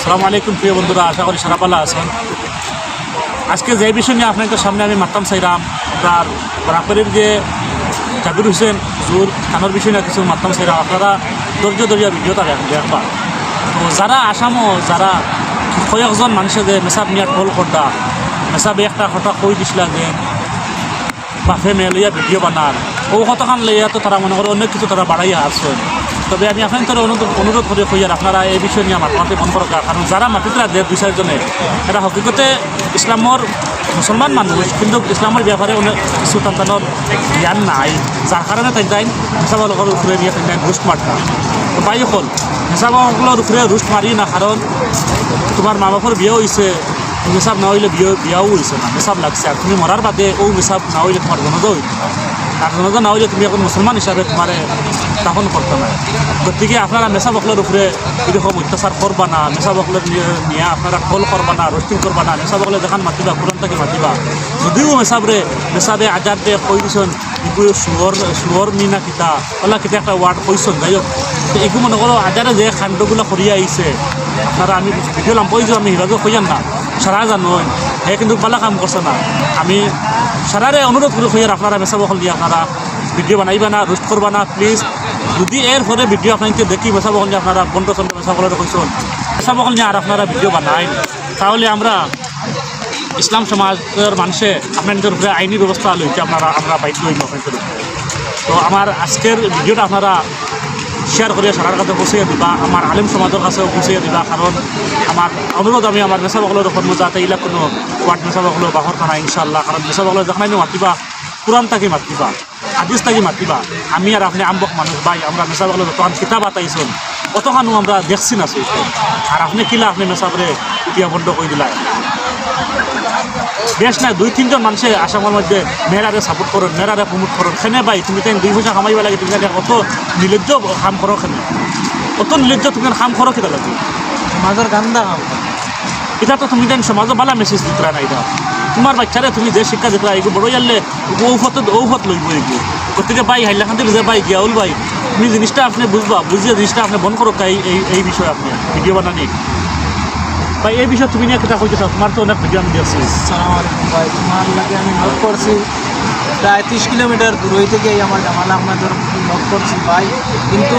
সালাম আলাইকুম প্রিয় বন্ধুরা, আশা করি সারা পাল্লা আছেন। আজকে যে বিষয় নিয়ে আপনাদের সামনে আমি মাতাম চাইলাম তার বরাকরের যে জাকির হোসেন জুর খানোর বিষয় নিয়ে কিছু মাতাম চাইলাম আপনারা ধৈর্য ধরিয়া ভিডিওটা দেখ- দেখবা। তো যারা আসামও যারা কয়েকজন মানুষে যে মেসাব নিয়ে ঢোল করতা মেসাবে একটা কথা কই দিছিলা যে বাফে মেয়ে লইয়া ভিডিও বানার ও কতখান লইয়া তো তারা মনে করে অনেক কিছু তারা বাড়াইয়া আসছেন তবে আমি আপনাদের অনুরোধ অনুরোধ করে কইয়ার আপনারা এই বিষয় নিয়ে আমার মাতে বন্ধ রাখা কারণ যারা মাতিতরা দেড় দুই চারজনে এরা হকিকতে ইসলামর মুসলমান মানুষ, কিন্তু ইসলামের ব্যাপারে অনেক কিছু তান্তানোর জ্ঞান নাই। যার কারণে তাই তাই হেসাবালকর উপরে নিয়ে তাই রুষ্ট মারতা বাই হল হেসাবালকর উপরে রুষ্ট মারি না, কারণ তোমার মা বাপর বিয়ে হয়েছে মেসাব না হইলে বিয়ে বিয়াও হয়েছে না মেসাব লাগছে। আর তুমি মরার বাদে ও মেসাব না হইলে তোমার জনজ হইত আর জনজ না হইলে তুমি এখন মুসলমান হিসাবে তোমার দাফন করতে না গতিকে আপনারা মেসা বকলের উপরে এরকম অত্যাচার করবা না, মেসা বকলের নিয়ে আপনারা কল করবা না রোস্টিং করবা না, মেসা বকলে দেখান মাতিবা, কোরআন থেকে মাতিবা। যদিও মেসাবরে মেসাবে আজার দে কই দিছন এগুলো সুয়র সুয়র মিনা কিতা ওলা কিতা একটা ওয়ার্ড কইছন। যাই হোক এগুলো মনে করো আজারে যে খাণ্ডগুলো করিয়া আইছে আপনারা আমি ভিডিও লাম কইছো আমি হিভাবে কইয়ান না। সারা জানো হে কিন্তু পালা কাম করছে না। আমি সারারে অনুরোধ করে কইয়ার আপনারা মেসা বকল দিয়ে, আপনারা ভিডিও বানাইবা না রোস্ট করবা না প্লিজ যদি এর পরে ভিডিও আপনাকে দেখি মেসা বকল নিয়ে আপনারা বন্ধ চন্দ্র মেসা বকলের কইছেন মেসা বকল নিয়ে আর আপনারা ভিডিও বানাই। তাহলে আমরা ইসলাম সমাজের মানুষে আপনাদের উপরে আইনি ব্যবস্থা লইতে আপনারা, আমরা আপনাদের উপরে। তো আমার আজকের ভিডিওটা আপনারা শেয়ার করে সারার কাছে পৌঁছিয়ে দিবা আমার আলিম সমাজের কাছেও পৌঁছিয়ে দিবা কারণ আমার অনুরোধ আমি আমার মেসা বকলের কর্ম যাতে এইলা কোনো ওয়ার্ড মেসা বকলো বাহর খানা ইনশাল্লাহ কারণ মেসা বকলে যখন মাতিবা কোরআন তাকে মাতিবা হাদিস তাকে মাতিবা, আমি আর আপনি আমবক মানুষ ভাই আমরা মেসা বকলে যতক্ষণ কিতাব আতাইছুন অতখানো আমরা দেখছি না আর আপনি কিলা আপনি মেসাবরে ইতিয়া বন্ধ করে দিলাই বেশ না দুই তিনজন মানুষে আসামের মধ্যে মেয়েরারে সাপোর্ট করুন মেয়েরারে প্রমোট করুন। খেনে ভাই তুমি তাই দুই পয়সা কামাইবা লাগে তুমি তাই অত নির্লজ্জ কাম করো খেনে অত নির্লজ্জ তুমি কাম করো কিতা লাগে সমাজের গান্দা কাম এটা তো তুমি দেন সমাজে বালা মেসেজ দিতে না এটা তোমার বাচ্চারে তুমি যে শিক্ষা দিতে এগুলো বড় জানলে ঔষধ ঔফত লইব এগুলো গতিকে ভাই হাইলা খান যে ভাই গিয়াউল ভাই। তুমি জিনিসটা আপনি বুঝবা বুঝিয়ে জিনিসটা আপনি বন্ধ করো এই- এই বিষয়ে আপনি। ভিডিও বানানি। ভাই, এই বিষয়ে তুমি নিয়ে কথা কইতে চাও তোমার তো অনেক ভিডিও আমি দেখছি। সালাম আলাইকুম ভাই, তোমার লাগে আমি নোট করছি। প্রায় ত্রিশ কিলোমিটার দূর থেকে এই আমার জামাল আহমেদের নোট করছি ভাই। কিন্তু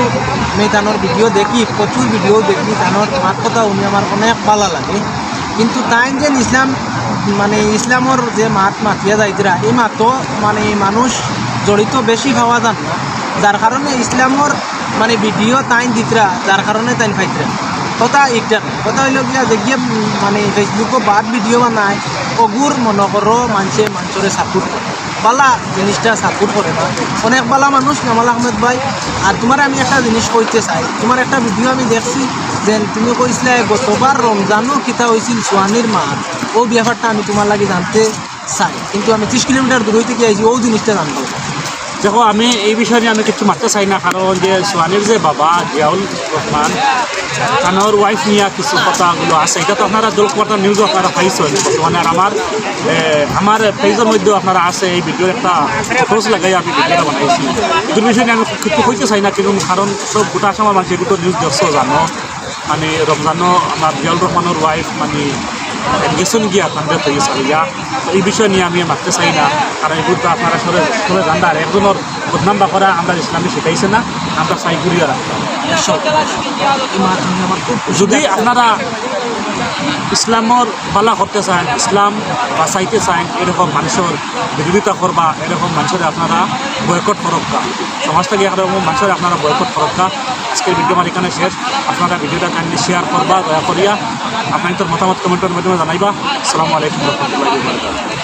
আমি তানোর ভিডিও দেখি, প্রচুর ভিডিও দেখি, তানোর মাত কথা উনি আমার অনেক ভালো লাগে। কিন্তু তাই যে ইসলাম মানে ইসলামর যে মাত মাতিয়া যাইতরা, এই মাতো মানে মানুষ জড়িত বেশি পাওয়া যান যার কারণে ইসলামর মানে ভিডিও তাই দিতরা, যার কারণে তাই ফাইতরা কথা একটা কথা হইল গিয়া যে গিয়ে মানে ফেসবুকও বাদ ভিডিও বানায় অগুর মনে করো মানুষে মানুষরে সাপোর্ট করে বালা জিনিসটা সাপোর্ট করে না। অনেক বালা মানুষ কামাল আহমেদ ভাই আর তোমার আমি একটা জিনিস কইতে চাই। তোমার একটা ভিডিও আমি দেখছি যে তুমি কইছিলে গতবার রমজানও কিতা হয়েছিল সোয়ানির মার ও ব্যাপারটা আমি তোমার লাগে জানতে চাই। কিন্তু আমি ত্রিশ কিলোমিটার দূর থেকে আইছি ও জিনিসটা জানতে। দেখো, আমি এই বিষয় নিয়ে আমি কিছু মারতে চাই না, কারণ যে সোয়ানির যে বাবা, জিয়াউল রহমান, তানোর ওয়াইফ নিয়ে কিছু কথাগুলো আছে। এটা তো আপনারা জলকবার্তা নিউজও আপনারা পাইছেন, বর্তমানে। আর আমার আমার পেজের মধ্যেও আপনারা আছে, এই ভিডিওর একটা খরচ লাগাই আমি ভিডিওটা বানাইছি। এগুলো বিষয় নিয়ে আমি কিছু কইতে চাই না, কিন্তু কারণ সব গোটা আসামের মানুষ এগুলো নিউজ দেখছ, জানো। মানে রমজানও আমার জিয়াউল রহমানের ওয়াইফ মানে গেছেন গিয়া আপনাদের হয়ে চালিয়া এই বিষয় নিয়ে আমি মারতে চাই না। কারণ এগুলো তো আপনারা সরে সরে জানা আর একজনের বদনাম বা করা আমরা ইসলামে শিখাইছে না। আমরা চাই ঘুরিয়ে রাখতাম যদি আপনারা ইসলামর বালা করতে চান ইসলাম বাঁচাইতে চান এরকম মানুষের বিরোধিতা করবা, এরকম মানুষের আপনারা বয়কট করক্কা সমাজ থেকে এরকম মানুষের আপনারা বয়কট করক্কা আজকের ভিডিও আমার এখানে শেষ। আপনারা ভিডিওটা কাইন্ডলি শেয়ার করবা, দয়া করিয়া আপনাদের মতামত কমেন্টের মাধ্যমে জানাইবা। আসসালামু আলাইকুম রহমতুল্লাহ